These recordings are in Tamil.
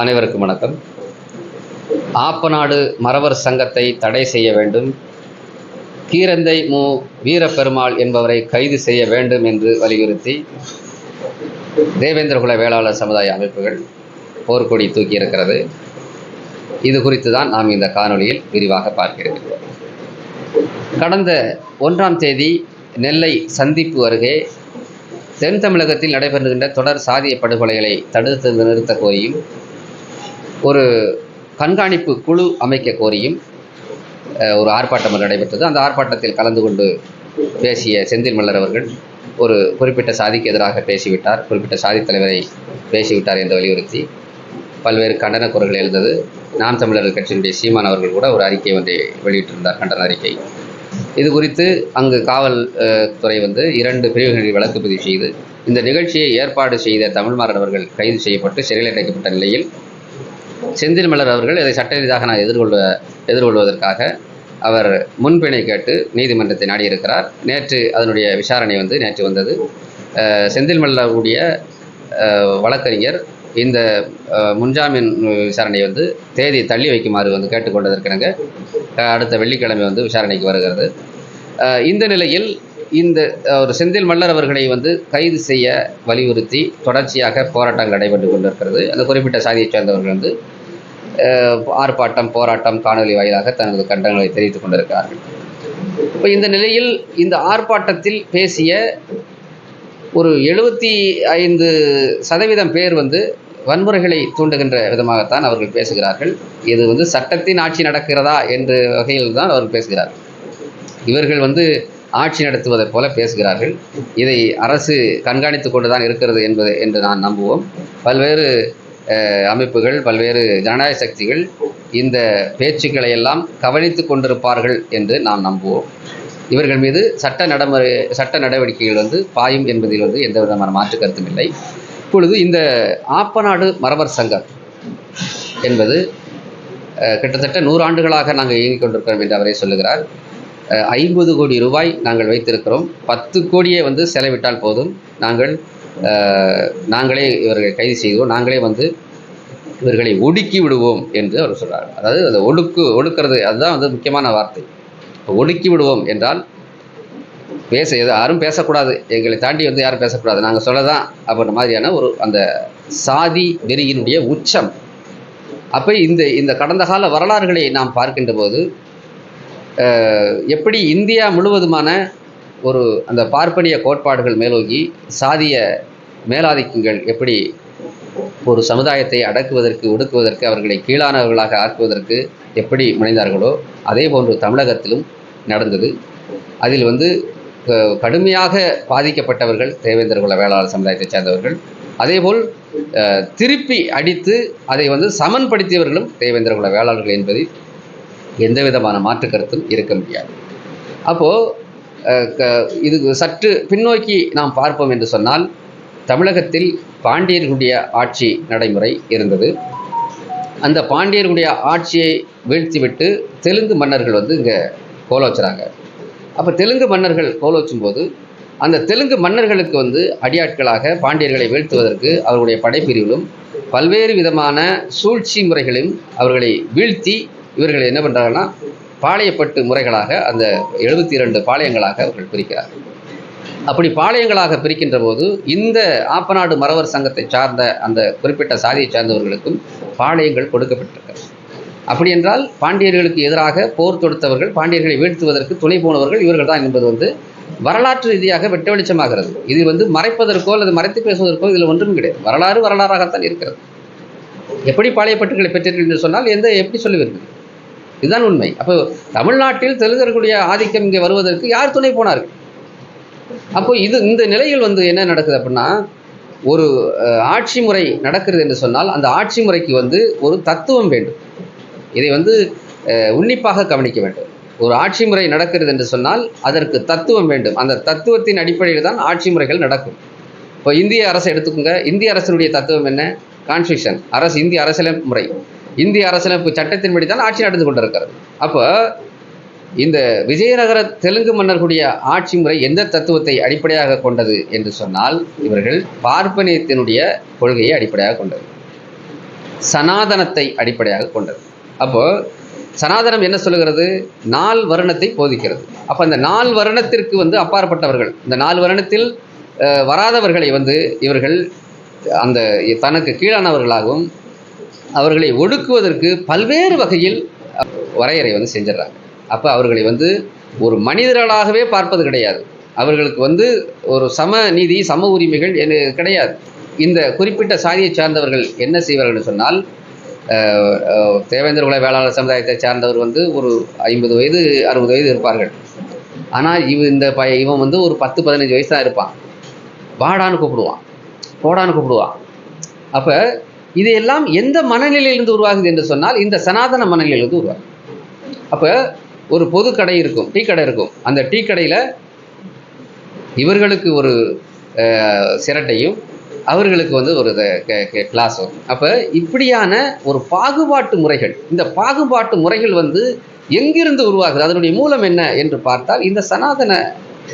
அனைவருக்கும் வணக்கம். ஆப்பநாடு மறவர் சங்கத்தை தடை செய்ய வேண்டும். கீரந்தை மு. வீரப்பெருமாள் என்பவரை கைது செய்ய வேண்டும் என்று வலியுறுத்தி தேவேந்திரகுல வேளாளர் சமுதாய அமைப்புகள் போர்க்கொடி தூக்கியிருக்கிறது. இது குறித்து தான் நாம் இந்த காணொளியில் விரிவாக பார்க்கிறோம். கடந்த ஒன்றாம் தேதி நெல்லை சந்திப்பு அருகே தென் தமிழகத்தில் நடைபெறுகின்ற தொடர் சாதிய படுகொலைகளை தடுத்து நிறுத்த கோரியும் ஒரு கண்காணிப்பு குழு அமைக்க கோரியும் ஒரு ஆர்ப்பாட்டம் நடைபெற்றது. அந்த ஆர்ப்பாட்டத்தில் கலந்து கொண்டு பேசிய செந்தில் மல்லர் அவர்கள் ஒரு குறிப்பிட்ட சாதிக்கு எதிராக பேசிவிட்டார் குறிப்பிட்ட சாதி தலைவரை பேசிவிட்டார் என்று வலியுறுத்தி பல்வேறு கண்டன குரல்கள் எழுந்தது. நாம் தமிழர் கட்சியினுடைய சீமான் அவர்கள் கூட ஒரு அறிக்கை வந்து வெளியிட்டிருந்தார் கண்டன அறிக்கை. இது குறித்து அங்கு காவல் துறை வந்து இரண்டு பிரிவுகளில் வழக்கு பதிவு செய்து இந்த நிகழ்ச்சியை ஏற்பாடு செய்த தமிழ்மாறன் அவர்கள் கைது செய்யப்பட்டு சிறையில் அடைக்கப்பட்ட நிலையில் செந்தில் மலர் அவர்கள் இதை சட்ட ரீதியாக நான் எதிர்கொள்ள எதிர்கொள்வதற்காக அவர் முன்பிணை கேட்டு நீதிமன்றத்தை நாடியிருக்கிறார். நேற்று அதனுடைய விசாரணை வந்து நேற்று வந்தது. செந்தில் மல்லருடைய வழக்கறிஞர் இந்த முன்ஜாமீன் விசாரணையை வந்து தேதி தள்ளி வைக்குமாறு வந்து கேட்டுக்கொண்டதற்கிணங்க அடுத்த வெள்ளிக்கிழமை வந்து விசாரணைக்கு வருகிறது. இந்த நிலையில் இந்த ஒரு செந்தில் மல்லர் அவர்களை வந்து கைது செய்ய வலியுறுத்தி தொடர்ச்சியாக போராட்டங்கள் நடைபெற்று கொண்டிருக்கிறது. அந்த குறிப்பிட்ட சாதியைச் சேர்ந்தவர்கள் வந்து ஆர்ப்பாட்டம் போராட்டம் காணொலி வாயிலாக தனது கண்டனங்களை தெரிவித்துக் கொண்டிருக்கிறார்கள். இப்போ இந்த நிலையில் இந்த ஆர்ப்பாட்டத்தில் பேசிய ஒரு எழுபத்தி ஐந்து சதவீதம் பேர் வந்து வன்முறைகளை தூண்டுகின்ற விதமாகத்தான் அவர்கள் பேசுகிறார்கள். இது வந்து சட்டத்தின் ஆட்சி நடக்கிறதா என்ற வகையில் தான் அவர்கள் பேசுகிறார்கள். இவர்கள் வந்து ஆட்சி நடத்துவதைப் போல பேசுகிறார்கள். இதை அரசு கண்காணித்து கொண்டு தான் இருக்கிறது என்பது என்று நான் நம்புவோம். பல்வேறு அமைப்புகள் பல்வேறு ஜனநாயக சக்திகள் இந்த பேச்சுக்களை எல்லாம் கவனித்து கொண்டிருப்பார்கள் என்று நாம் நம்புவோம். இவர்கள் மீது சட்ட நடைமுறை சட்ட நடவடிக்கைகள் வந்து பாயும் என்பதில் வந்து எந்த விதமான மாற்று கருத்தும் இல்லை. இப்பொழுது இந்த ஆப்பநாடு மரபர் சங்கம் என்பது கிட்டத்தட்ட நூறு ஆண்டுகளாக நாங்கள் இயங்கிக் கொண்டிருக்கிறோம் என்று அவரே சொல்லுகிறார். அஹ், ஐம்பது கோடி ரூபாய் நாங்கள் வைத்திருக்கிறோம். பத்து கோடியே வந்து செலவிட்டால் போதும். நாங்கள் நாங்களே இவர்களை கைது செய்வோம் நாங்களே வந்து இவர்களை ஒடுக்கி விடுவோம் என்று அவர் சொல்கிறார் அதாவது அந்த ஒடுக்கு ஒடுக்கிறது அதுதான் வந்து முக்கியமான வார்த்தை. ஒடுக்கி விடுவோம் என்றால் பேச எது யாரும் பேசக்கூடாது. எங்களை தாண்டி வந்து யாரும் பேசக்கூடாது. நாங்கள் சொல்லதான் அப்படின்ற மாதிரியான ஒரு அந்த சாதி வெறியினுடைய உச்சம். அப்போ இந்த இந்த கடந்த கால வரலாறுகளை நாம் பார்க்கின்ற போது எப்படி இந்தியா முழுவதுமான ஒரு அந்த பார்ப்பனிய கோட்பாடுகள் மேலோங்கி சாதிய மேலாதிக்கங்கள் எப்படி ஒரு சமுதாயத்தை அடக்குவதற்கு ஒடுக்குவதற்கு அவர்களை கீழானவர்களாக ஆக்குவதற்கு எப்படி முனைந்தார்களோ அதே போன்று தமிழகத்திலும் நடந்தது. அதில் வந்து கடுமையாக பாதிக்கப்பட்டவர்கள் தேவேந்திரகுல வேளாளர் சமுதாயத்தைச் சேர்ந்தவர்கள். அதேபோல் திருப்பி அடித்து அதை வந்து சமன்படுத்தியவர்களும் தேவேந்திரகுல வேளாளர்கள் என்பதில் எந்த விதமான மாற்று கருத்தும் இருக்க முடியாது. அப்போது இது சற்று பின்னோக்கி நாம் பார்ப்போம் என்று சொன்னால் தமிழகத்தில் பாண்டியர்களுடைய ஆட்சி நடைமுறை இருந்தது. அந்த பாண்டியர்களுடைய ஆட்சியை வீழ்த்திவிட்டு தெலுங்கு மன்னர்கள் வந்து இங்கே கோலோச்சுறாங்க. அப்போ தெலுங்கு மன்னர்கள் கோல வச்சும்போது அந்த தெலுங்கு மன்னர்களுக்கு வந்து அடியாட்களாக பாண்டியர்களை வீழ்த்துவதற்கு அவர்களுடைய படைப்பிரிவிலும் பல்வேறு விதமான சூழ்ச்சி முறைகளையும் அவர்களை வீழ்த்தி இவர்கள் என்ன பண்ணுறாங்கன்னா பாளையப்பட்டு முறைகளாக அந்த எழுபத்தி இரண்டு பாளையங்களாக அவர்கள் பிரிக்கிறார்கள் அப்படி பாளையங்களாக பிரிக்கின்ற போது இந்த ஆப்பநாடு மறவர் சங்கத்தை சார்ந்த அந்த குறிப்பிட்ட சாதியை சார்ந்தவர்களுக்கும் பாளையங்கள் கொடுக்கப்பட்டிருக்கிறது. அப்படி என்றால் பாண்டியர்களுக்கு எதிராக போர் தொடுத்தவர்கள் பாண்டியர்களை வீழ்த்துவதற்கு துணை போனவர்கள் இவர்கள் தான் என்பது வந்து வரலாற்று ரீதியாக வெட்ட வெளிச்சமாகிறது. இது வந்து மறைப்பதற்கோ அல்லது மறைத்து பேசுவதற்கோ இதில் ஒன்றும் கிடையாது. வரலாறு வரலாறாகத்தான் இருக்கிறது. எப்படி பாளையப்பட்டுகளை பெற்றீர்கள் என்று சொன்னால் எந்த எப்படி சொல்லுவீர்கள்? இதுதான் உண்மை. அப்போ தமிழ்நாட்டில் தெலுங்கர்களுடைய ஆதிக்கம் இங்கே வருவதற்கு யார் துணை போனார்கள்? அப்போ இது இந்த நிலையில் வந்து என்ன நடக்குது அப்படின்னா ஒரு ஆட்சி முறை நடக்கிறது என்று சொன்னால் அந்த ஆட்சி முறைக்கு வந்து ஒரு தத்துவம் வேண்டும். இதை வந்து உன்னிப்பாக கவனிக்க வேண்டும். ஒரு ஆட்சி முறை நடக்கிறது என்று சொன்னால் அதற்கு தத்துவம் வேண்டும். அந்த தத்துவத்தின் அடிப்படையில் தான் ஆட்சி முறைகள் நடக்கும். இப்போ இந்திய அரசை எடுத்துக்கோங்க. இந்திய அரசினுடைய தத்துவம் என்ன? கான்ஸ்டியூஷன் அரசு இந்திய அரசியலமைப்பு முறை. இந்திய அரசியலமைப்பு சட்டத்தின்படி தான் ஆட்சி நடந்து கொண்டிருக்கிறது. அப்போ இந்த விஜயநகர தெலுங்கு மன்னர்களுடைய ஆட்சி முறை எந்த தத்துவத்தை அடிப்படையாக கொண்டது என்று சொன்னால் இவர்கள் பார்ப்பனியத்தினுடைய கொள்கையை அடிப்படையாக கொண்டது. சனாதனத்தை அடிப்படையாக கொண்டது. அப்போ சனாதனம் என்ன சொல்லுகிறது? நால் வருணத்தை போதிக்கிறது. அப்போ அந்த நால் வருணத்திற்கு வந்து அப்பாற்பட்டவர்கள் இந்த நாலு வருணத்தில் வராதவர்களை வந்து இவர்கள் அந்த தனக்கு கீழானவர்களாகவும் அவர்களை ஒடுக்குவதற்கு பல்வேறு வகையில் வரையறை வந்து செஞ்சிடறாங்க. அப்போ அவர்களை வந்து ஒரு மனிதர்களாகவே பார்ப்பது கிடையாது. அவர்களுக்கு வந்து ஒரு சம நீதி சம உரிமைகள் என்ன கிடையாது. இந்த குறிப்பிட்ட சாதியை சார்ந்தவர்கள் என்ன செய்வார்கள் சொன்னால் தேவேந்திர குல வேளாளர் சமுதாயத்தை சார்ந்தவர் வந்து ஒரு ஐம்பது வயது அறுபது வயது இருப்பார்கள். ஆனால் இவ இந்த பய இவன் வந்து ஒரு பத்து பதினஞ்சு வயசு தான் இருப்பான். வாடான்னு கூப்பிடுவான். போடான்னு கூப்பிடுவான். அப்போ இதையெல்லாம் எந்த மனநிலையிலிருந்து உருவாகுது என்று சொன்னால் இந்த சனாதன மனநிலையிலிருந்து உருவாகுது. அப்போ ஒரு பொது கடை இருக்கும் டீ கடை இருக்கும். அந்த டீ கடையில் இவர்களுக்கு ஒரு சிரட்டையும் அவர்களுக்கு வந்து ஒரு கிளாஸும். வரும் அப்போ இப்படியான ஒரு பாகுபாட்டு முறைகள் இந்த பாகுபாட்டு முறைகள் வந்து எங்கிருந்து உருவாகுது அதனுடைய மூலம் என்ன என்று பார்த்தால் இந்த சனாதன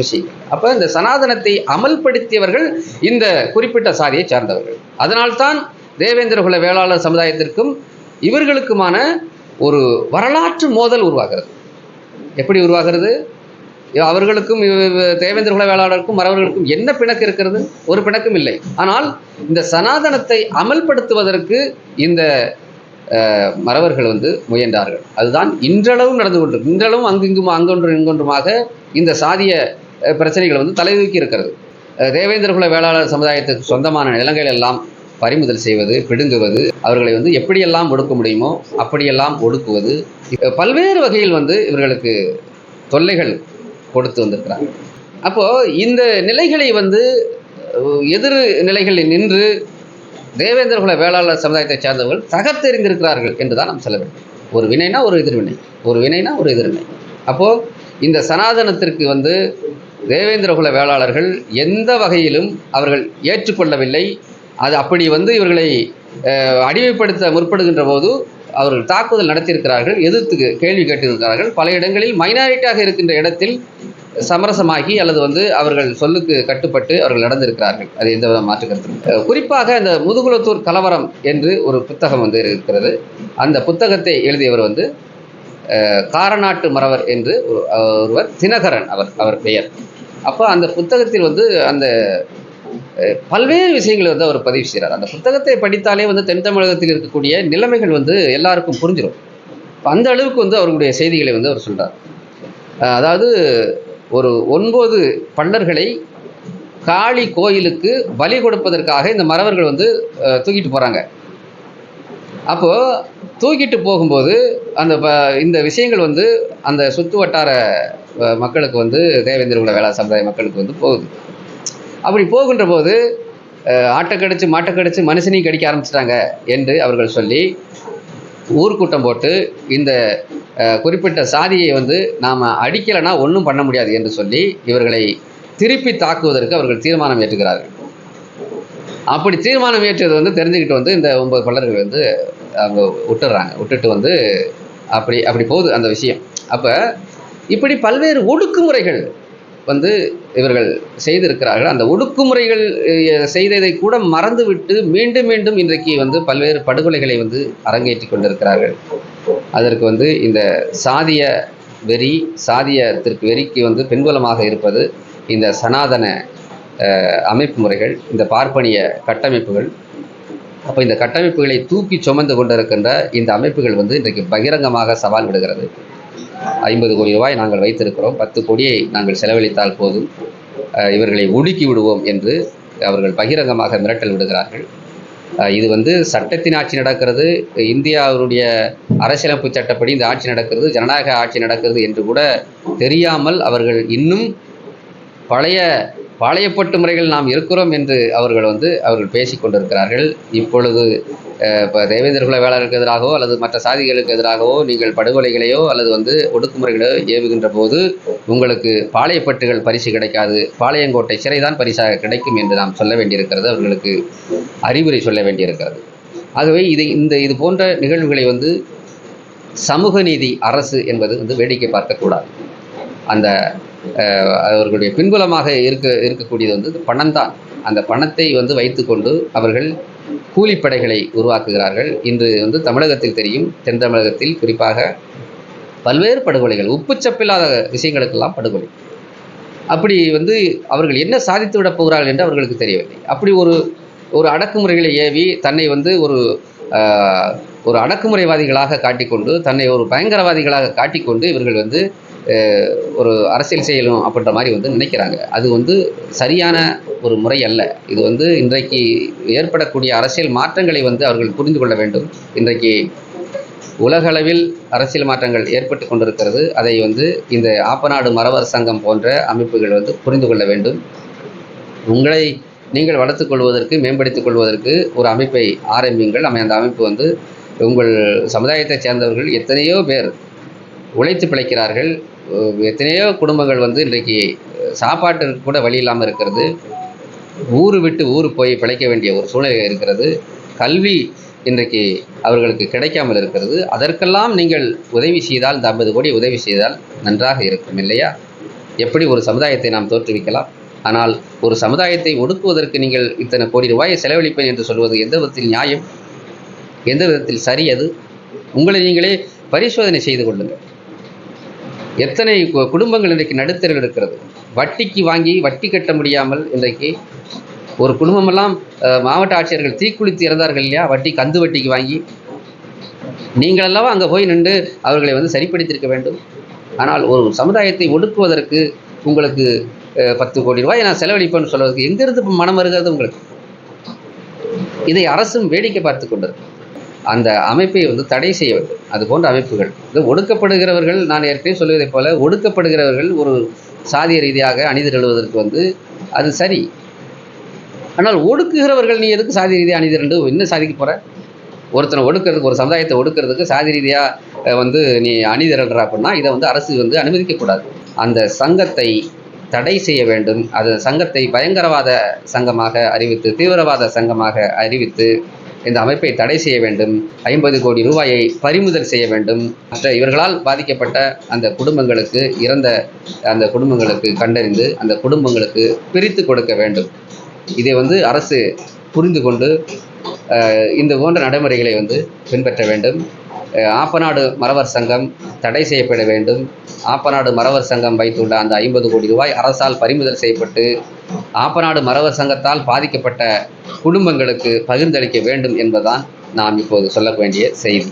விஷயம் அப்போ இந்த சனாதனத்தை அமல்படுத்தியவர்கள் இந்த குறிப்பிட்ட சாதியை சார்ந்தவர்கள். அதனால்தான் தேவேந்திர குல வேளாளர் சமுதாயத்திற்கும் இவர்களுக்குமான ஒரு வரலாற்று மோதல் உருவாகிறது. எப்படி உருவாகிறது? அவர்களுக்கும் தேவேந்திரகுல தேவேந்திர குல வேளாளருக்கும் மறவர்களுக்கும் என்ன பிணக்கு இருக்கிறது? ஒரு பிணக்கும் இல்லை. ஆனால் இந்த சனாதனத்தை அமல்படுத்துவதற்கு இந்த அஹ், மறவர்கள் வந்து முயன்றார்கள். அதுதான் இன்றளவும் நடந்து கொண்டிருக்கு. இன்றளவும் அங்கிங்கும் அங்கொன்றும் இங்கொன்றுமாக இந்த சாதிய அஹ், பிரச்சனைகள் வந்து தலைதூக்கி இருக்கிறது. தேவேந்திரகுல தேவேந்திர குல வேளாளர் சமுதாயத்துக்கு சொந்தமான நிலங்கள் எல்லாம் பறிமுதல் செய்வது பிடுங்குவது அவர்களை வந்து எப்படியெல்லாம் ஒடுக்க முடியுமோ அப்படியெல்லாம் ஒடுக்குவது. பல்வேறு வகையில் வந்து இவர்களுக்கு தொல்லைகள் கொடுத்து வந்திருக்கிறாங்க அப்போது இந்த நிலைகளை வந்து எதிர் நிலைகளில் நின்று தேவேந்திர குல வேளாளர் சமுதாயத்தை சேர்ந்தவர்கள் தகர்த்தெறிந்திருக்கிறார்கள் என்று தான் நாம் சொல்ல வேண்டும். ஒரு வினைனா ஒரு எதிர்வினை ஒரு வினைனா ஒரு எதிர்வினை. அப்போது இந்த சனாதனத்திற்கு வந்து தேவேந்திர குல வேளாளர்கள் எந்த வகையிலும் அவர்கள் ஏற்றுக்கொள்ளவில்லை. அது அப்படி வந்து இவர்களை அடிமைப்படுத்த முற்படுகின்ற போது அவர்கள் தாக்குதல் நடத்தியிருக்கிறார்கள் எதிர்த்து கேள்வி கேட்டிருக்கிறார்கள். பல இடங்களில் மைனாரிட்டியாக இருக்கின்ற இடத்தில் சமரசமாகி அல்லது வந்து அவர்கள் சொல்லுக்கு கட்டுப்பட்டு அவர்கள் நடந்திருக்கிறார்கள். அது எந்த வித மாற்று குறிப்பாக இந்த முதுகுலத்தூர் கலவரம் என்று ஒரு புத்தகம் வந்து இருக்கிறது. அந்த புத்தகத்தை எழுதியவர் வந்து காரநாட்டு மறவர் என்று ஒருவர் தினகரன் அவர் அவர் பெயர். அப்போ அந்த புத்தகத்தில் வந்து அந்த பல்வேறு விஷயங்களை வந்து அவர் பதிவு செய்கிறார் அந்த புத்தகத்தை படித்தாலே வந்து தென் தமிழகத்தில் இருக்கக்கூடிய நிலைமைகள் வந்து எல்லாருக்கும் புரிஞ்சிடும் அந்த அளவுக்கு வந்து அவர்களுடைய செய்திகளை வந்து அவர் சொல்கிறார் அதாவது ஒரு ஒன்பது பல்லர்களை காளி கோயிலுக்கு பலி கொடுப்பதற்காக இந்த மறவர்கள் வந்து தூக்கிட்டு போகிறாங்க அப்போது தூக்கிட்டு போகும்போது அந்த ப- இந்த விஷயங்கள் வந்து அந்த சுற்று வட்டார மக்களுக்கு வந்து தேவேந்திர குல வேளா சமுதாய மக்களுக்கு வந்து போகுது. அப்படி போகின்ற போது ஆட்டை கடிச்சு மாட்டை கடிச்சு மனுஷனையும் கடிக்க ஆரம்பிச்சிட்டாங்க என்று அவர்கள் சொல்லி ஊர்க்கூட்டம் போட்டு இந்த குறிப்பிட்ட சாதியை வந்து நாம் அடிக்கலைன்னா ஒன்றும் பண்ண முடியாது என்று சொல்லி இவர்களை திருப்பி தாக்குவதற்கு அவர்கள் தீர்மானம் ஏற்றுகிறார்கள். அப்படி தீர்மானம் ஏற்றது வந்து தெரிஞ்சுக்கிட்டு வந்து இந்த ஒன்பது பல்லர்கள் வந்து அவங்க விட்டுடுறாங்க விட்டுட்டு வந்து அப்படி அப்படி போகுது அந்த விஷயம். அப்போ இப்படி பல்வேறு ஒடுக்குமுறைகள் வந்து இவர்கள் செய்திருக்கிறார்கள். அந்த ஒடுக்குமுறைகள் செய்ததை கூட மறந்துவிட்டு மீண்டும் மீண்டும் இன்றைக்கு வந்து பல்வேறு படுகொலைகளை வந்து அரங்கேற்றி கொண்டிருக்கிறார்கள். அதற்கு வந்து இந்த சாதிய வெறி சாதியத்திற்கு வெறிக்கு வந்து பின்புலமாக இருப்பது இந்த சனாதன அமைப்பு முறைகள் இந்த பார்ப்பனிய கட்டமைப்புகள். அப்போ இந்த கட்டமைப்புகளை தூக்கி சுமந்து கொண்டிருக்கின்ற இந்த அமைப்புகள் வந்து இன்றைக்கு பகிரங்கமாக சவால் விடுகிறது. ஐம்பது கோடி ரூபாய் நாங்கள் வைத்திருக்கிறோம். பத்து கோடியை நாங்கள் செலவழித்தால் போதும். இவர்களை ஒடுக்கி விடுவோம் என்று அவர்கள் பகிரங்கமாக மிரட்டல் விடுகிறார்கள். இது வந்து சட்டத்தின் ஆட்சி நடக்கிறது. இந்தியாவுடைய அரசியலமைப்பு சட்டப்படி இந்த ஆட்சி நடக்கிறது. ஜனநாயக ஆட்சி நடக்கிறது என்று கூட தெரியாமல் அவர்கள் இன்னும் பழைய பாளையப்பட்டு முறைகள் நாம் இருக்கிறோம் என்று அவர்கள் வந்து அவர்கள் பேசி கொண்டிருக்கிறார்கள். இப்பொழுது இப்போ தேவேந்திர குல வேளாளருக்கு எதிராகவோ அல்லது மற்ற சாதிகளுக்கு எதிராகவோ நீங்கள் படுகொலைகளையோ அல்லது வந்து ஒடுக்குமுறைகளையோ ஏவுகின்ற போது உங்களுக்கு பாளையப்பட்டுகள் பரிசு கிடைக்காது. பாளையங்கோட்டை சிறைதான் பரிசாக கிடைக்கும் என்று நாம் சொல்ல வேண்டியிருக்கிறது. அவர்களுக்கு அறிவுரை சொல்ல வேண்டியிருக்கிறது. ஆகவே இதை இந்த இது போன்ற நிகழ்வுகளை வந்து சமூக நீதி அரசு என்பது வந்து வேடிக்கை பார்க்கக்கூடாது. அந்த அவர்களுடைய பின்புலமாக இருக்க இருக்கக்கூடியது வந்து பணம் தான் அந்த பணத்தை வந்து வைத்துக்கொண்டு அவர்கள் கூலிப்படைகளை உருவாக்குகிறார்கள். இன்று வந்து தமிழகத்தில் தெரியும் தென் தமிழகத்தில் குறிப்பாக பல்வேறு படுகொலைகள் உப்புச்சப்பில்லாத விஷயங்களுக்கெல்லாம் படுகொலை. அப்படி வந்து அவர்கள் என்ன சாதித்து விட போகிறார்கள் என்று அவர்களுக்கு தெரியவில்லை. அப்படி ஒரு ஒரு அடக்குமுறைகளை ஏவி தன்னை வந்து ஒரு ஒரு அடக்குமுறைவாதிகளாக காட்டிக்கொண்டு தன்னை ஒரு பயங்கரவாதிகளாக காட்டிக்கொண்டு இவர்கள் வந்து ஒரு அரசியல் செய்யணும் அப்படின்ற மாதிரி வந்து நினைக்கிறாங்க. அது வந்து சரியான ஒரு முறை அல்ல. இது வந்து இன்றைக்கு ஏற்படக்கூடிய அரசியல் மாற்றங்களை வந்து அவர்கள் புரிந்து கொள்ள வேண்டும். இன்றைக்கு உலகளவில் அரசியல் மாற்றங்கள் ஏற்பட்டு கொண்டிருக்கிறது. அதை வந்து இந்த ஆப்பநாடு மறவர் சங்கம் போன்ற அமைப்புகள் வந்து புரிந்து கொள்ள வேண்டும். உங்களை நீங்கள் வளர்த்துக் கொள்வதற்கு மேம்படுத்திக் கொள்வதற்கு ஒரு அமைப்பை ஆரம்பியுங்கள். அந்த அமைப்பு வந்து உங்கள் சமுதாயத்தைச் சேர்ந்தவர்கள் எத்தனையோ பேர் உழைத்து பிழைக்கிறார்கள். எத்தனையோ குடும்பங்கள் வந்து இன்றைக்கு சாப்பாட்டிற்கு கூட வழி இல்லாமல் இருக்கிறது. ஊர் விட்டு ஊர் போய் பிழைக்க வேண்டிய ஒரு சூழ்நிலை இருக்கிறது. கல்வி இன்றைக்கு அவர்களுக்கு கிடைக்காமல் இருக்கிறது. அதற்கெல்லாம் நீங்கள் உதவி செய்தால் இந்த ஐம்பது கோடி உதவி செய்தால் நன்றாக இருக்கும் இல்லையா? எப்படி ஒரு சமுதாயத்தை நாம் தோற்றுவிக்கலாம்? ஆனால் ஒரு சமுதாயத்தை ஒடுக்குவதற்கு நீங்கள் இத்தனை கோடி ரூபாயை செலவழிப்பேன் என்று சொல்வது எந்த விதத்தில் நியாயம்? எந்த விதத்தில் சரி அது? உங்களை நீங்களே பரிசோதனை செய்து கொள்ளுங்கள். எத்தனை கு- குடும்பங்கள் இன்றைக்கு நடுத்தரில் இருக்கிறது? வட்டிக்கு வாங்கி வட்டி கட்ட முடியாமல் இன்றைக்கு ஒரு குடும்பமெல்லாம் மாவட்ட ஆட்சியர்கள் தீக்குளித்து இறந்தார்கள் இல்லையா? வட்டி கந்து வட்டிக்கு வாங்கி. நீங்களெல்லாம் அங்கே போய் நின்று அவர்களை வந்து சரிப்படுத்தியிருக்க வேண்டும். ஆனால் ஒரு சமுதாயத்தை ஒடுக்குவதற்கு உங்களுக்கு பத்து கோடி ரூபாய் நான் செலவழிப்பேன்னு சொல்வதற்கு எங்கிருந்து மனம் வருகிறது உங்களுக்கு? இதை அரசும் வேடிக்கை பார்த்து கொண்டிருக்கு அந்த அமைப்பை வந்து தடை செய்ய வேண்டும். அது போன்ற அமைப்புகள். இது ஒடுக்கப்படுகிறவர்கள் நான் ஏற்கனவே சொல்வதைப் போல ஒடுக்கப்படுகிறவர்கள் ஒரு சாதிய ரீதியாக அணிதிரளுவதற்கு வந்து அது சரி. ஆனால் ஒடுக்குகிறவர்கள் நீ எதுக்கு சாதி ரீதியாக அணிதிரண்டு என்ன சாதிக்க போற? ஒருத்தனை ஒடுக்கிறதுக்கு ஒரு சமுதாயத்தை ஒடுக்கிறதுக்கு சாதி ரீதியாக வந்து நீ அணிதிரள்ற அப்படின்னா இதை வந்து அரசு வந்து அனுமதிக்கக்கூடாது அந்த சங்கத்தை தடை செய்ய வேண்டும். அது சங்கத்தை பயங்கரவாத சங்கமாக அறிவித்து தீவிரவாத சங்கமாக அறிவித்து இந்த அமைப்பை தடை செய்ய வேண்டும். ஐம்பது கோடி ரூபாயை பறிமுதல் செய்ய வேண்டும். மற்ற இவர்களால் பாதிக்கப்பட்ட அந்த குடும்பங்களுக்கு இறந்த அந்த குடும்பங்களுக்கு கண்டறிந்து அந்த குடும்பங்களுக்கு பிரித்து கொடுக்க வேண்டும். இதை வந்து அரசு புரிந்து கொண்டு இந்த போன்ற நடைமுறைகளை வந்து பின்பற்ற வேண்டும். ஆப்பநாடு மறவர் சங்கம் தடை செய்யப்பட வேண்டும். ஆப்பநாடு மறவர் சங்கம் வைத்துள்ள அந்த ஐம்பது கோடி ரூபாய் அரசால் பறிமுதல் செய்யப்பட்டு ஆப்பநாடு மறவர் சங்கத்தால் பாதிக்கப்பட்ட குடும்பங்களுக்கு பகிர்ந்தளிக்க வேண்டும் என்பதுதான் நாம் இப்போது சொல்ல வேண்டிய செய்தி.